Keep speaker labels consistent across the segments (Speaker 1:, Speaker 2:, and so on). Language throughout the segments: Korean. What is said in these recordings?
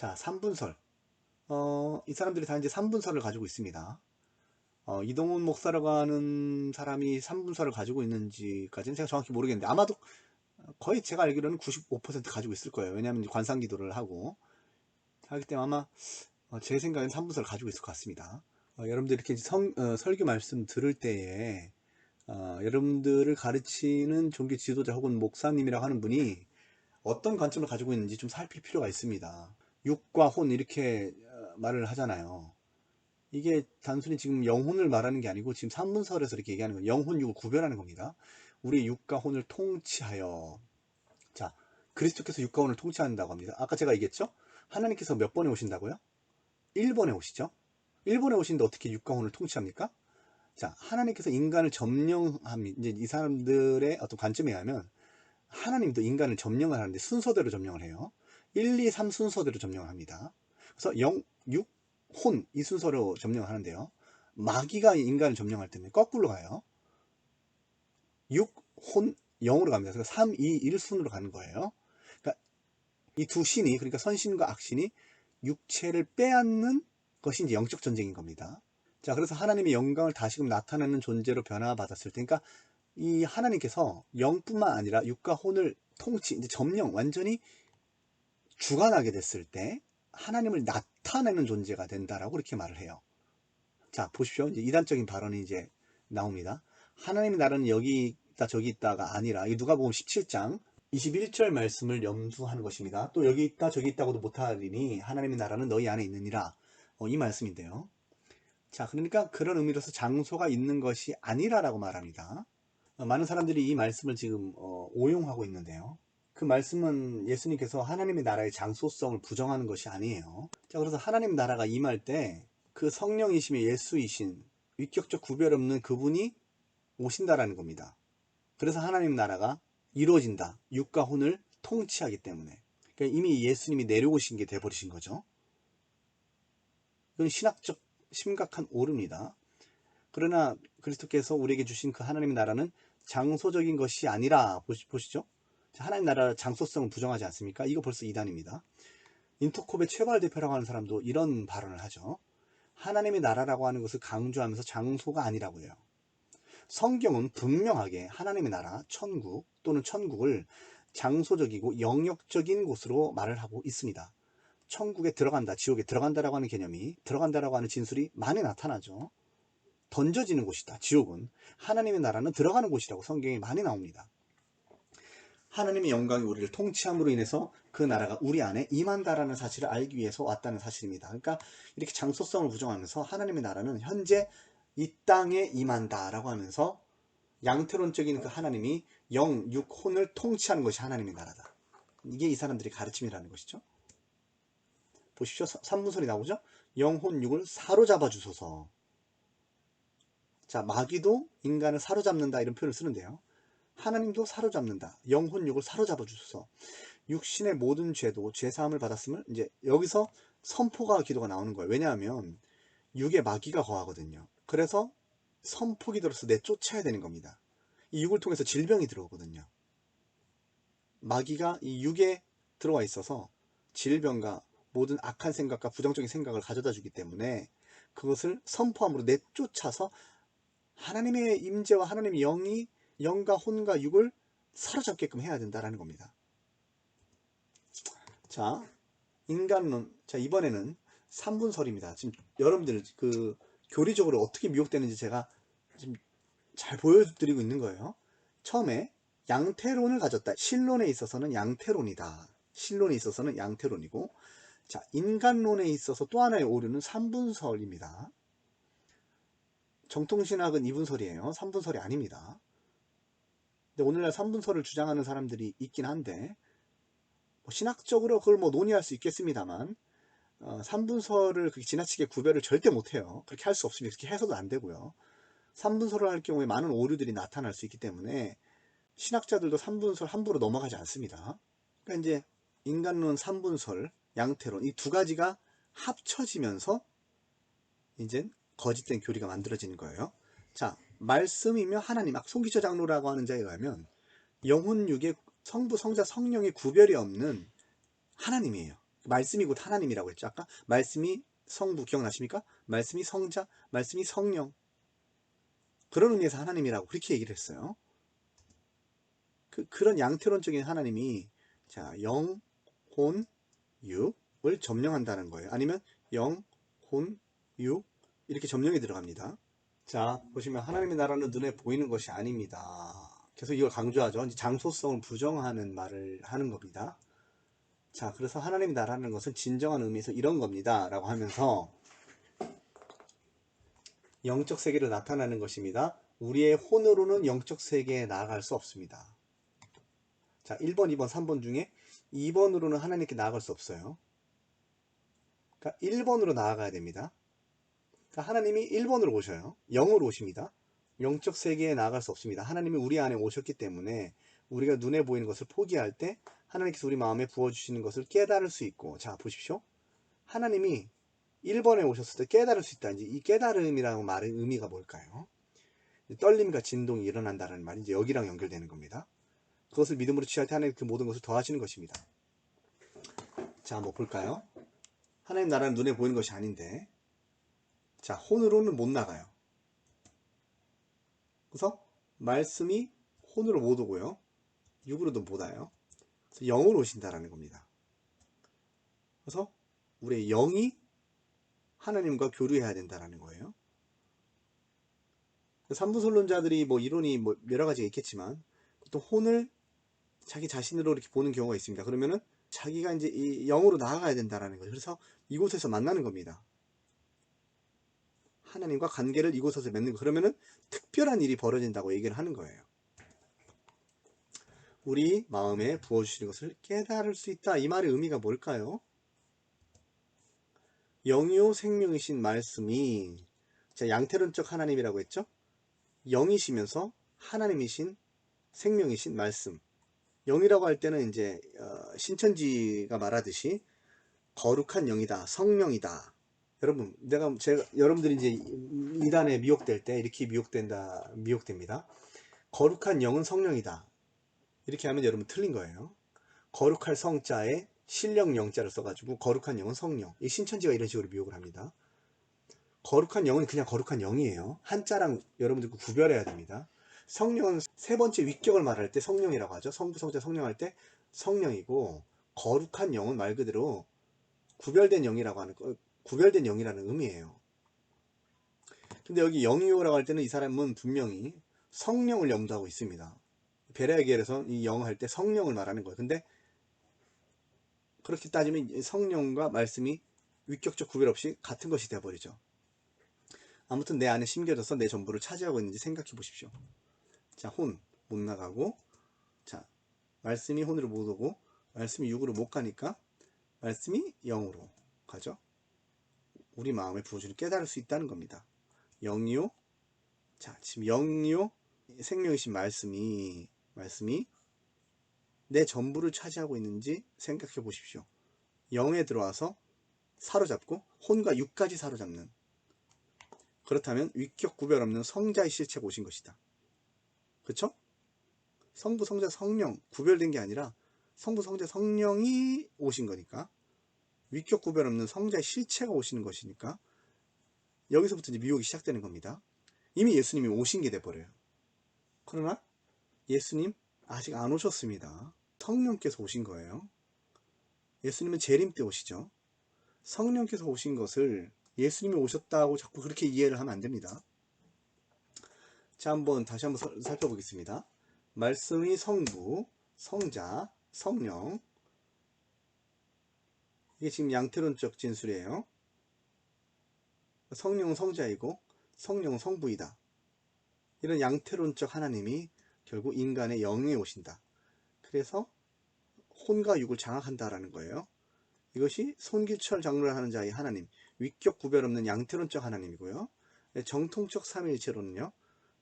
Speaker 1: 자, 3분설. 어, 이 사람들이 다 이제 3분설을 가지고 있습니다. 어, 이동훈 목사라고 하는 사람이 3분설을 가지고 있는지까지는 제가 정확히 모르겠는데 아마도 거의 제가 알기로는 95% 가지고 있을 거예요. 왜냐하면 관상 기도를 하고 하기 때문에 아마 어, 제 생각엔 3분설을 가지고 있을 것 같습니다. 어, 여러분들 이렇게 성, 어, 설교 말씀 들을 때에 어, 여러분들을 가르치는 종교 지도자 혹은 목사님이라고 하는 분이 어떤 관점을 가지고 있는지 좀 살필 필요가 있습니다. 육과 혼 이렇게 어, 말을 하잖아요. 이게 단순히 지금 영혼을 말하는 게 아니고 지금 산문설에서 이렇게 얘기하는 거예요. 영혼, 육을 구별하는 겁니다. 우리 육과 혼을 통치하여 자 그리스도께서 육과 혼을 통치한다고 합니다. 아까 제가 얘기했죠? 하나님께서 몇 번에 오신다고요? 1번에 오시죠? 1번에 오시는데 어떻게 육과 혼을 통치합니까? 자 하나님께서 인간을 점령합니다. 이제 이 사람들의 어떤 관점에 의하면 하나님도 인간을 점령을 하는데 순서대로 점령을 해요. 1, 2, 3 순서대로 점령을 합니다. 그래서 0, 6, 혼 이 순서로 점령을 하는데요. 마귀가 인간을 점령할 때는 거꾸로 가요. 6, 혼, 0으로 갑니다. 그래서 3, 2, 1 순으로 가는 거예요. 그러니까 이 두 신이 그러니까 선신과 악신이 육체를 빼앗는 것이 이제 영적 전쟁인 겁니다. 자, 그래서 하나님의 영광을 다시금 나타내는 존재로 변화받았을 때, 그러니까 이 하나님께서 영뿐만 아니라 육과 혼을 통치, 이제 점령, 완전히 주관하게 됐을 때 하나님을 나타내는 존재가 된다라고 이렇게 말을 해요. 자, 보십시오. 이제 이단적인 발언이 이제 나옵니다. 하나님의 나라는 여기 있다 저기 있다가 아니라 이 누가 보면 17장 21절 말씀을 염두하는 것입니다. 또 여기 있다 저기 있다고도 못하리니 하나님의 나라는 너희 안에 있느니라. 어, 이 말씀인데요. 자, 그러니까 그런 의미로서 장소가 있는 것이 아니라라고 말합니다. 어, 많은 사람들이 이 말씀을 지금 어, 오용하고 있는데요. 그 말씀은 예수님께서 하나님의 나라의 장소성을 부정하는 것이 아니에요. 자, 그래서 하나님 나라가 임할 때 그 성령이심의 예수이신 위격적 구별 없는 그분이 오신다라는 겁니다. 그래서 하나님 나라가 이루어진다. 육과 혼을 통치하기 때문에. 그러니까 이미 예수님이 내려오신 게 돼버리신 거죠. 이건 신학적 심각한 오류입니다. 그러나 그리스도께서 우리에게 주신 그 하나님의 나라는 장소적인 것이 아니라 보시죠. 하나님 나라 장소성을 부정하지 않습니까? 이거 벌써 이단입니다. 인터콥의 최발 대표라고 하는 사람도 이런 발언을 하죠. 하나님의 나라라고 하는 것을 강조하면서 장소가 아니라고 해요. 성경은 분명하게 하나님의 나라, 천국 또는 천국을 장소적이고 영역적인 곳으로 말을 하고 있습니다. 천국에 들어간다, 지옥에 들어간다라고 하는 개념이 들어간다라고 하는 진술이 많이 나타나죠. 던져지는 곳이다. 지옥은 하나님의 나라는 들어가는 곳이라고 성경에 많이 나옵니다. 하나님의 영광이 우리를 통치함으로 인해서 그 나라가 우리 안에 임한다라는 사실을 알기 위해서 왔다는 사실입니다. 그러니까 이렇게 장소성을 부정하면서 하나님의 나라는 현재 이 땅에 임한다라고 하면서 양태론적인 그 하나님이 영, 육, 혼을 통치하는 것이 하나님의 나라다. 이게 이 사람들의 가르침이라는 것이죠. 보십시오. 삼문설이 나오죠? 영 혼, 육을 사로잡아 주소서. 자, 마귀도 인간을 사로잡는다 이런 표현을 쓰는데요. 하나님도 사로잡는다. 영혼 육을 사로잡아 주소서. 육신의 모든 죄도 죄 사함을 받았음을 이제 여기서 선포가 기도가 나오는 거예요. 왜냐하면 육에 마귀가 거하거든요. 그래서 선포기 들어서 내쫓아야 되는 겁니다. 이 육을 통해서 질병이 들어오거든요. 마귀가 이 육에 들어와 있어서 질병과 모든 악한 생각과 부정적인 생각을 가져다 주기 때문에 그것을 선포함으로 내쫓아서 하나님의 임재와 하나님의 영이 영과 혼과 육을 사로잡게끔 해야 된다라는 겁니다. 자, 인간론. 자, 이번에는 3분설입니다. 지금 여러분들 그 교리적으로 어떻게 미혹되는지 제가 지금 잘 보여드리고 있는 거예요. 처음에 양태론을 가졌다. 신론에 있어서는 양태론이다. 신론에 있어서는 양태론이고 자, 인간론에 있어서 또 하나의 오류는 3분설입니다. 정통신학은 2분설이에요. 3분설이 아닙니다. 근데 오늘날 3분설을 주장하는 사람들이 있긴 한데 뭐 신학적으로 그걸 뭐 논의할 수 있겠습니다만 어, 3분설을 그렇게 지나치게 구별을 절대 못해요. 그렇게 할 수 없습니다. 그렇게 해서도 안 되고요. 3분설을 할 경우에 많은 오류들이 나타날 수 있기 때문에 신학자들도 3분설 함부로 넘어가지 않습니다. 그러니까 이제 인간론 3분설, 양태론 이 두 가지가 합쳐지면서 이제 거짓된 교리가 만들어지는 거예요. 자, 말씀이며 하나님, 막 송기처 장로라고 하는 자에 의하면 영혼 육의 성부, 성자, 성령의 구별이 없는 하나님이에요. 말씀이 곧 하나님이라고 했죠. 아까 말씀이 성부 기억나십니까? 말씀이 성자, 말씀이 성령. 그런 의미에서 하나님이라고 그렇게 얘기를 했어요. 그, 그런 양태론적인 하나님이 자, 영, 혼, 육을 점령한다는 거예요. 아니면 영, 혼, 육 이렇게 점령이 들어갑니다. 자, 보시면 하나님의 나라는 눈에 보이는 것이 아닙니다. 계속 이걸 강조하죠. 장소성을 부정하는 말을 하는 겁니다. 자, 그래서 하나님 나라는 것은 진정한 의미에서 이런 겁니다. 라고 하면서 영적 세계로 나타나는 것입니다. 우리의 혼으로는 영적 세계에 나아갈 수 없습니다. 자, 1번, 2번, 3번 중에 2번으로는 하나님께 나아갈 수 없어요. 그러니까 1번으로 나아가야 됩니다. 그러니까 하나님이 1번으로 오셔요. 0으로 오십니다. 영적 세계에 나아갈 수 없습니다. 하나님이 우리 안에 오셨기 때문에 우리가 눈에 보이는 것을 포기할 때 하나님께서 우리 마음에 부어주시는 것을 깨달을 수 있고 자 보십시오. 하나님이 1번에 오셨을 때 깨달을 수 있다. 이제 이 깨달음이라는 말의 의미가 뭘까요? 떨림과 진동이 일어난다는 말이 이제 여기랑 연결되는 겁니다. 그것을 믿음으로 취할 때 하나님 그 모든 것을 더하시는 것입니다. 자, 한번 볼까요? 하나님 나라는 눈에 보이는 것이 아닌데, 자, 혼으로는 못 나가요. 그래서 말씀이 혼으로 못 오고요. 육으로도 못 와요. 그래서 영으로 오신다라는 겁니다. 그래서 우리의 영이 하나님과 교류해야 된다라는 거예요. 삼부설론자들이 뭐 이론이 뭐 여러 가지가 있겠지만 또 혼을 자기 자신으로 이렇게 보는 경우가 있습니다. 그러면은 자기가 이제 이 영으로 나아가야 된다라는 거예요. 그래서 이곳에서 만나는 겁니다. 하나님과 관계를 이곳에서 맺는 거. 그러면은 특별한 일이 벌어진다고 얘기를 하는 거예요. 우리 마음에 부어주시는 것을 깨달을 수 있다. 이 말의 의미가 뭘까요? 영이요 생명이신 말씀이 자, 양태론적 하나님이라고 했죠? 영이시면서 하나님이신 생명이신 말씀. 영이라고 할 때는 이제 어, 신천지가 말하듯이 거룩한 영이다, 성령이다. 여러분, 내가 제가 여러분들이 이제 이단에 미혹될 때 이렇게 미혹된다, 미혹됩니다. 거룩한 영은 성령이다. 이렇게 하면 여러분 틀린 거예요. 거룩할 성자에 신령 영자를 써가지고 거룩한 영은 성령. 이 신천지가 이런 식으로 미혹을 합니다. 거룩한 영은 그냥 거룩한 영이에요. 한자랑 여러분들 구별해야 됩니다. 성령은 세 번째 위격을 말할 때 성령이라고 하죠. 성부, 성자, 성령 할 때 성령이고 거룩한 영은 말 그대로 구별된 영이라고 하는 거, 구별된 영이라는 의미예요. 근데 여기 영이요라고 할 때는 이 사람은 분명히 성령을 염두하고 있습니다. 베레아계에서 이 영어 할때 성령을 말하는 거예요. 근데 그렇게 따지면 성령과 말씀이 위격적 구별 없이 같은 것이 되어버리죠. 아무튼 내 안에 심겨져서 내 전부를 차지하고 있는지 생각해 보십시오. 자, 혼 못 나가고 자, 말씀이 혼으로 못 오고 말씀이 육으로 못 가니까 말씀이 영으로 가죠. 우리 마음에 부어주는 깨달을 수 있다는 겁니다. 영이요. 자, 지금 영이요. 생명이신 말씀이 말씀이 내 전부를 차지하고 있는지 생각해 보십시오. 영에 들어와서 사로잡고 혼과 육까지 사로잡는 그렇다면 위격 구별 없는 성자의 실체가 오신 것이다. 그쵸? 성부, 성자, 성령 구별된 게 아니라 성부, 성자, 성령이 오신 거니까 위격 구별 없는 성자의 실체가 오시는 것이니까 여기서부터 이제 미혹이 시작되는 겁니다. 이미 예수님이 오신 게 돼버려요. 그러나 예수님 아직 안 오셨습니다. 성령께서 오신 거예요. 예수님은 재림 때 오시죠. 성령께서 오신 것을 예수님이 오셨다고 자꾸 그렇게 이해를 하면 안 됩니다. 자, 한번 다시 한번 살펴보겠습니다. 말씀이 성부, 성자, 성령. 이게 지금 양태론적 진술이에요. 성령은 성자이고 성령은 성부이다. 이런 양태론적 하나님이 결국 인간의 영에 오신다. 그래서 혼과 육을 장악한다라는 거예요. 이것이 손기철 장로를 하는 자의 하나님, 위격 구별 없는 양태론적 하나님이고요. 정통적 삼위일체론은요.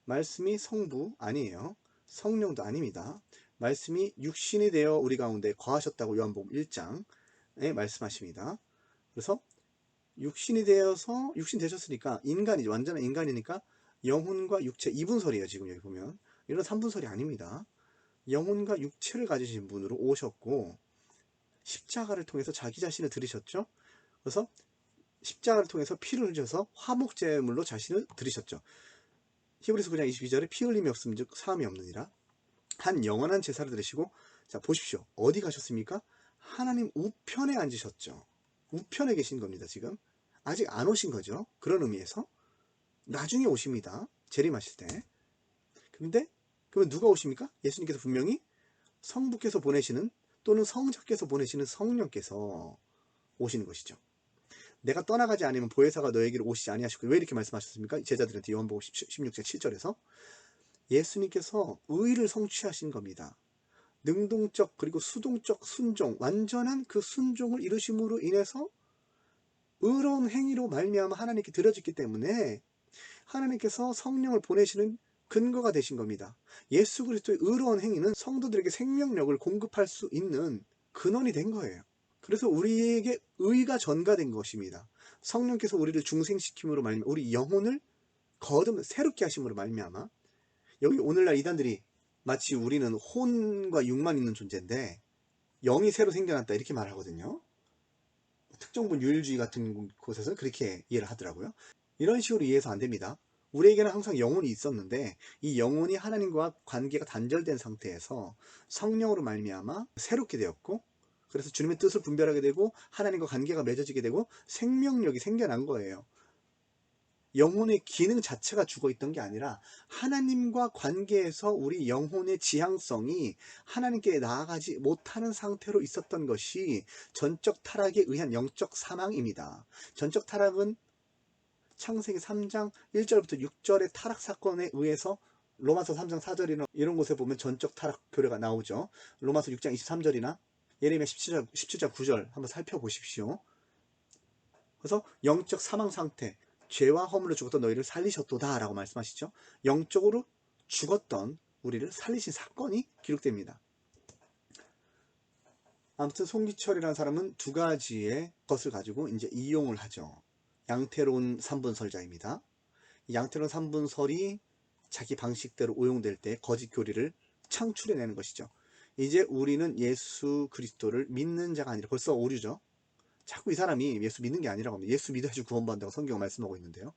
Speaker 1: 말씀이 성부 아니에요. 성령도 아닙니다. 말씀이 육신이 되어 우리 가운데 거하셨다고 요한복음 1장에 말씀하십니다. 그래서 육신이 되어서 육신 되셨으니까 인간이죠. 완전한 인간이니까 영혼과 육체 이분설이에요. 지금 여기 보면 이런 삼분설이 아닙니다. 영혼과 육체를 가지신 분으로 오셨고 십자가를 통해서 자기 자신을 들이셨죠. 그래서 십자가를 통해서 피를 흘려서 화목제물로 자신을 들이셨죠. 히브리서 9장 22절에 피 흘림이 없음 즉 사함이 없느니라. 한 영원한 제사를 들으시고 자 보십시오. 어디 가셨습니까? 하나님 우편에 앉으셨죠. 우편에 계신 겁니다. 지금 아직 안 오신 거죠. 그런 의미에서 나중에 오십니다. 재림하실 때. 근데 그러면 누가 오십니까? 예수님께서 분명히 성부께서 보내시는 또는 성자께서 보내시는 성령께서 오시는 것이죠. 내가 떠나가지 않으면 보혜사가 너에게로 오시지 아니하시고 왜 이렇게 말씀하셨습니까? 제자들한테 요한복음 16장 7절에서 예수님께서 의를 성취하신 겁니다. 능동적 그리고 수동적 순종 완전한 그 순종을 이루심으로 인해서 의로운 행위로 말미암아 하나님께 드려졌기 때문에 하나님께서 성령을 보내시는 근거가 되신 겁니다. 예수 그리스도의 의로운 행위는 성도들에게 생명력을 공급할 수 있는 근원이 된 거예요. 그래서 우리에게 의가 전가된 것입니다. 성령께서 우리를 중생시킴으로 말미암아 우리 영혼을 거듭 새롭게 하심으로 말미암아 여기 오늘날 이단들이 마치 우리는 혼과 육만 있는 존재인데 영이 새로 생겨났다 이렇게 말하거든요. 특정분 유일주의 같은 곳에서는 그렇게 이해를 하더라고요. 이런 식으로 이해해서 안 됩니다. 우리에게는 항상 영혼이 있었는데 이 영혼이 하나님과 관계가 단절된 상태에서 성령으로 말미암아 새롭게 되었고 그래서 주님의 뜻을 분별하게 되고 하나님과 관계가 맺어지게 되고 생명력이 생겨난 거예요. 영혼의 기능 자체가 죽어 있던 게 아니라 하나님과 관계에서 우리 영혼의 지향성이 하나님께 나아가지 못하는 상태로 있었던 것이 전적 타락에 의한 영적 사망입니다. 전적 타락은 창세기 3장 1절부터 6절의 타락 사건에 의해서 로마서 3장 4절이나 이런 곳에 보면 전적 타락 교례가 나오죠. 로마서 6장 23절이나 예레미야 17장, 17장 9절 한번 살펴보십시오. 그래서 영적 사망 상태, 죄와 허물로 죽었던 너희를 살리셨도다 라고 말씀하시죠. 영적으로 죽었던 우리를 살리신 사건이 기록됩니다. 아무튼 송기철이라는 사람은 두 가지의 것을 가지고 이제 이용을 하죠. 양태로운 삼분설자입니다. 양태로운 삼분설이 자기 방식대로 오용될 때 거짓 교리를 창출해내는 것이죠. 이제 우리는 예수 그리스도를 믿는 자가 아니라 벌써 오류죠. 자꾸 이 사람이 예수 믿는 게 아니라고 합니다. 예수 믿어야지 구원받는다고 성경 말씀하고 있는데요.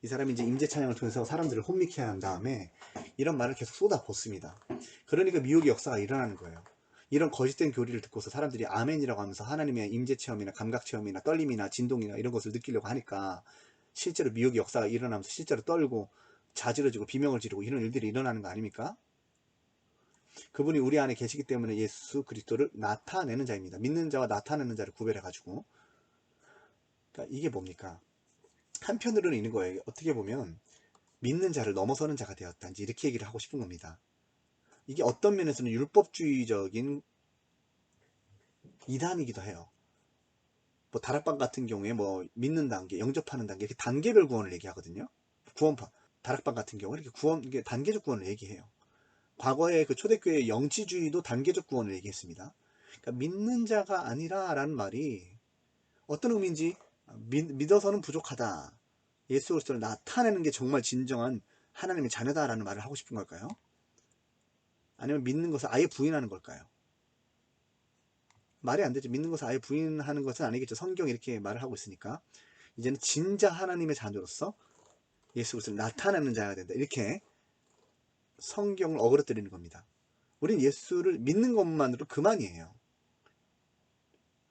Speaker 1: 이 사람이 이제 임재 찬양을 통해서 사람들을 혼미케 한 다음에 이런 말을 계속 쏟아붓습니다. 그러니까 미혹의 역사가 일어나는 거예요. 이런 거짓된 교리를 듣고서 사람들이 아멘이라고 하면서 하나님의 임재 체험이나 감각 체험이나 떨림이나 진동이나 이런 것을 느끼려고 하니까 실제로 미혹의 역사가 일어나면서 실제로 떨고 자지러지고 비명을 지르고 이런 일들이 일어나는 거 아닙니까? 그분이 우리 안에 계시기 때문에 예수 그리스도를 나타내는 자입니다. 믿는 자와 나타내는 자를 구별해 가지고 그러니까 이게 뭡니까? 한편으로는 있는 거예요. 어떻게 보면 믿는 자를 넘어서는 자가 되었다. 이제 이렇게 얘기를 하고 싶은 겁니다. 이게 어떤 면에서는 율법주의적인 이단이기도 해요. 뭐 다락방 같은 경우에 뭐 믿는 단계, 영접하는 단계 이렇게 단계별 구원을 얘기하거든요. 구원파 다락방 같은 경우 이렇게 구원 이게 단계적 구원을 얘기해요. 과거에 그 초대교회 영지주의도 단계적 구원을 얘기했습니다. 그러니까 믿는 자가 아니라 라는 말이 어떤 의미인지 믿, 어서는 부족하다. 예수 그리스도를 나타내는 게 정말 진정한 하나님의 자녀다라는 말을 하고 싶은 걸까요? 아니면 믿는 것을 아예 부인하는 걸까요? 말이 안 되죠. 믿는 것을 아예 부인하는 것은 아니겠죠. 성경이 이렇게 말을 하고 있으니까. 이제는 진짜 하나님의 자녀로서 예수 그리스도를 나타내는 자가 된다. 이렇게 성경을 어그러뜨리는 겁니다. 우린 예수를 믿는 것만으로 그만이에요.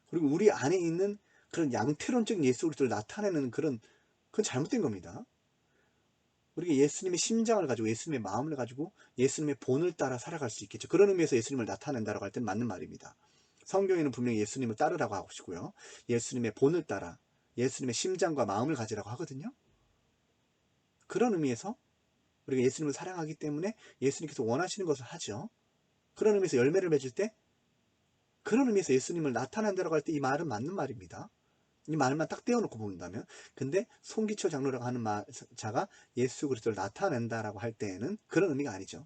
Speaker 1: 그리고 우리 안에 있는 그런 양태론적인 예수 그리스도를 나타내는 그런 그건 잘못된 겁니다. 우리가 예수님의 심장을 가지고 예수님의 마음을 가지고 예수님의 본을 따라 살아갈 수 있겠죠. 그런 의미에서 예수님을 나타낸다라고 할 때는 맞는 말입니다. 성경에는 분명히 예수님을 따르라고 하고 싶고요. 예수님의 본을 따라 예수님의 심장과 마음을 가지라고 하거든요. 그런 의미에서 우리가 예수님을 사랑하기 때문에 예수님께서 원하시는 것을 하죠. 그런 의미에서 열매를 맺을 때 그런 의미에서 예수님을 나타낸다고 할 때 이 말은 맞는 말입니다. 이 말만 딱 떼어놓고 본다면 근데 송기초 장로라고 하는 말, 자가 예수 그리스도를 나타낸다라고 할 때에는 그런 의미가 아니죠.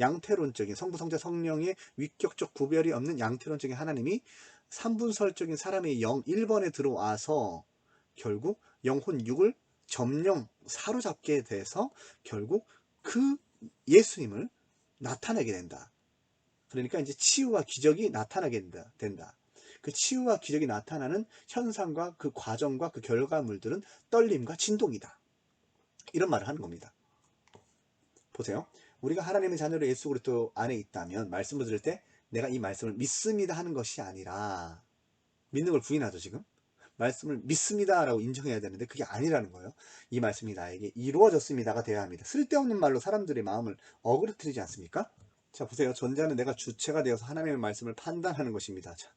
Speaker 1: 양태론적인 성부 성자 성령의 위격적 구별이 없는 양태론적인 하나님이 삼분설적인 사람의 영 1번에 들어와서 결국 영혼 육을 점령 사로잡게 돼서 결국 그 예수님을 나타내게 된다. 그러니까 이제 치유와 기적이 나타나게 된다. 된다. 그 치유와 기적이 나타나는 현상과 그 과정과 그 결과물들은 떨림과 진동이다. 이런 말을 하는 겁니다. 보세요. 우리가 하나님의 자녀로 예수 그리스도 안에 있다면 말씀을 들을 때 내가 이 말씀을 믿습니다 하는 것이 아니라 믿는 걸 부인하죠 지금 말씀을 믿습니다라고 인정해야 되는데 그게 아니라는 거예요. 이 말씀이 나에게 이루어졌습니다가 되어야 합니다. 쓸데없는 말로 사람들의 마음을 어그러뜨리지 않습니까? 자 보세요. 전자는 내가 주체가 되어서 하나님의 말씀을 판단하는 것입니다. 자,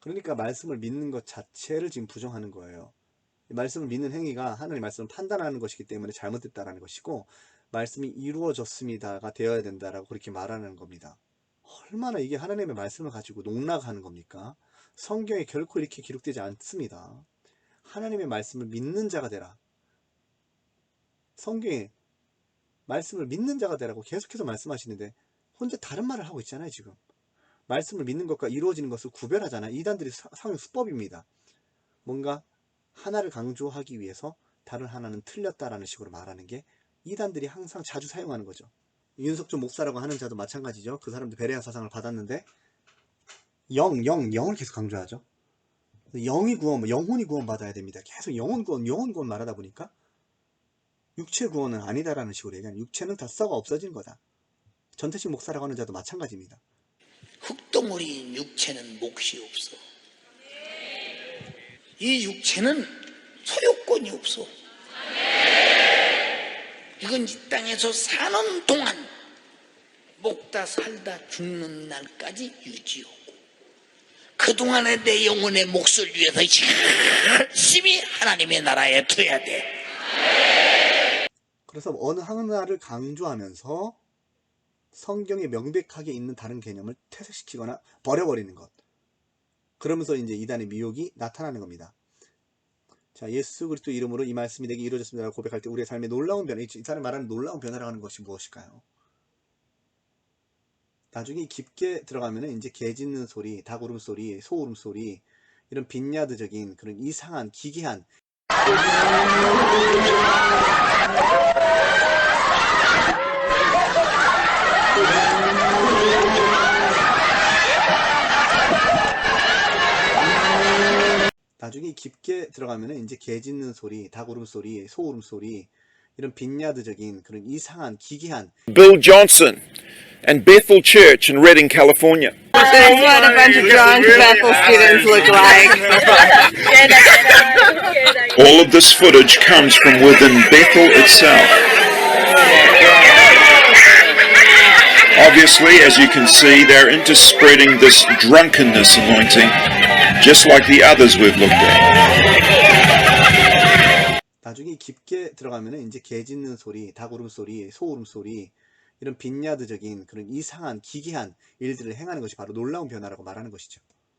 Speaker 1: 그러니까 말씀을 믿는 것 자체를 지금 부정하는 거예요. 이 말씀을 믿는 행위가 하나님의 말씀을 판단하는 것이기 때문에 잘못됐다라는 것이고 말씀이 이루어졌습니다가 되어야 된다라고 그렇게 말하는 겁니다. 얼마나 이게 하나님의 말씀을 가지고 농락하는 겁니까? 성경에 결코 이렇게 기록되지 않습니다. 하나님의 말씀을 믿는 자가 되라. 성경에 말씀을 믿는 자가 되라고 계속해서 말씀하시는데 혼자 다른 말을 하고 있잖아요, 지금. 말씀을 믿는 것과 이루어지는 것을 구별하잖아요. 이단들이 사- 사용 수법입니다. 뭔가 하나를 강조하기 위해서 다른 하나는 틀렸다라는 식으로 말하는 게 이단들이 항상 자주 사용하는 거죠. 윤석준 목사라고 하는 자도 마찬가지죠. 그 사람도 베레아 사상을 받았는데 영, 영, 영을 계속 강조하죠. 영이 구원, 영혼이 구원 받아야 됩니다. 계속 영혼 구원, 영혼 구원 말하다 보니까 육체 구원은 아니다라는 식으로 얘기하는 육체는 다 썩어 없어진 거다. 전태식 목사라고 하는 자도 마찬가지입니다.
Speaker 2: 흙덩어리인 육체는 몫이 없어. 이 육체는 소유권이 없어. 이건 이 땅에서 사는 동안 먹다 살다 죽는 날까지 유지하고 그동안에 내 영혼의 몫을 위해서 열심히 하나님의 나라에 둬야 돼.
Speaker 1: 그래서 어느 하나를 강조하면서 성경에 명백하게 있는 다른 개념을 퇴색시키거나 버려버리는 것. 그러면서 이제 이단의 미혹이 나타나는 겁니다. 자, 예수 그리스도 이름으로 이 말씀이 내게 이루어졌습니다라고 고백할 때 우리의 삶에 놀라운 변화, 이 사람이 말하는 놀라운 변화라고 하는 것이 무엇일까요? 나중에 깊게 들어가면은 이제 개 짖는 소리, 닭 울음소리, 소 울음소리, 이런 빈야드적인 그런 이상한 기괴한. 나중에 깊게 들어가면은 이제 개 짖는 소리, 닭 울음소리, 소 울음소리, 이런 빈야드적인 그런 이상한 기괴한.
Speaker 3: Bill Johnson and Bethel Church in Redding, California.
Speaker 4: That's what a bunch of drunk Bethel students look like.
Speaker 3: All of this footage comes from within Bethel itself. Obviously, as you can see, they're into spreading this drunkenness anointing, just like the others we've looked at.
Speaker 1: 나중에 깊게 들어가면은 이제 개 짖는 소리, 닭 울음소리, 소 울음소리, 이런 빈야드적인 그런 이상한 기괴한 일들을 행하는 것이 바로 놀라운 변화라고 말하는 것이죠.